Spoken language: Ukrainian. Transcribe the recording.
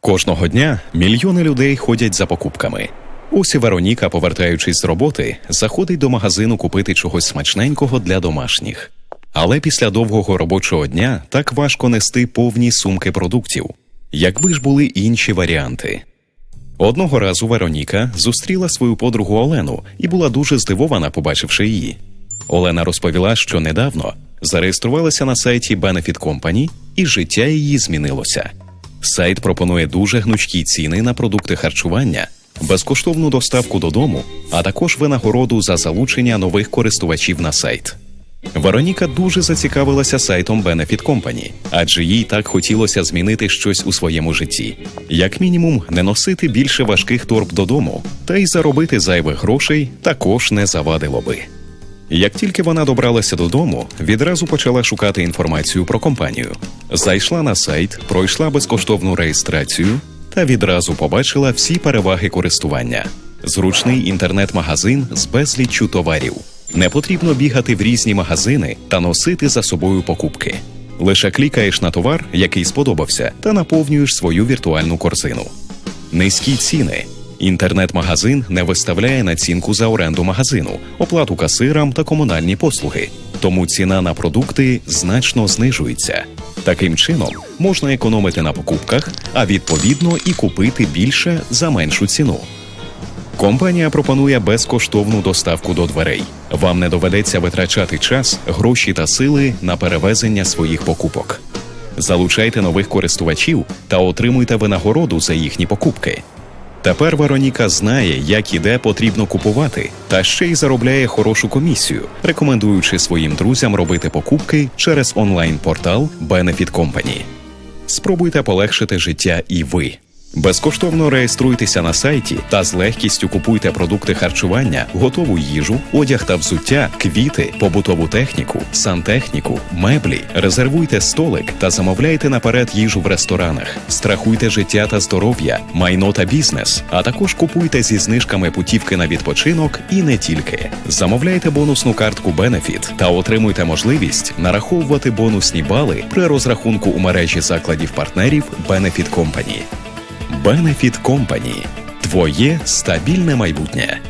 Кожного дня мільйони людей ходять за покупками. Ось і Вероніка, повертаючись з роботи, заходить до магазину купити чогось смачненького для домашніх. Але після довгого робочого дня так важко нести повні сумки продуктів. Якби ж були інші варіанти. Одного разу Вероніка зустріла свою подругу Олену і була дуже здивована, побачивши її. Олена розповіла, що недавно зареєструвалася на сайті Benefit Company і життя її змінилося. Сайт пропонує дуже гнучкі ціни на продукти харчування, безкоштовну доставку додому, а також винагороду за залучення нових користувачів на сайт. Вероніка дуже зацікавилася сайтом Benefit Company, адже їй так хотілося змінити щось у своєму житті, як мінімум, не носити більше важких торб додому, та й заробити зайвих грошей також не завадило би. Як тільки вона добралася додому, відразу почала шукати інформацію про компанію. Зайшла на сайт, пройшла безкоштовну реєстрацію та відразу побачила всі переваги користування. Зручний інтернет-магазин з безліччю товарів. Не потрібно бігати в різні магазини та носити за собою покупки. Лише клікаєш на товар, який сподобався, та наповнюєш свою віртуальну корзину. Низькі ціни. Інтернет-магазин не виставляє націнку за оренду магазину, оплату касирам та комунальні послуги. Тому ціна на продукти значно знижується. Таким чином можна економити на покупках, а відповідно і купити більше за меншу ціну. Компанія пропонує безкоштовну доставку до дверей. Вам не доведеться витрачати час, гроші та сили на перевезення своїх покупок. Залучайте нових користувачів та отримуйте винагороду за їхні покупки. Тепер Вероніка знає, як і де потрібно купувати, та ще й заробляє хорошу комісію, рекомендуючи своїм друзям робити покупки через онлайн-портал Benefit Company. Спробуйте полегшити життя і ви. Безкоштовно реєструйтеся на сайті та з легкістю купуйте продукти харчування, готову їжу, одяг та взуття, квіти, побутову техніку, сантехніку, меблі. Резервуйте столик та замовляйте наперед їжу в ресторанах. Страхуйте життя та здоров'я, майно та бізнес, а також купуйте зі знижками путівки на відпочинок і не тільки. Замовляйте бонусну картку Benefit та отримуйте можливість нараховувати бонусні бали при розрахунку у мережі закладів партнерів Benefit Company. Benefit Company. Твоє стабільне майбутнє.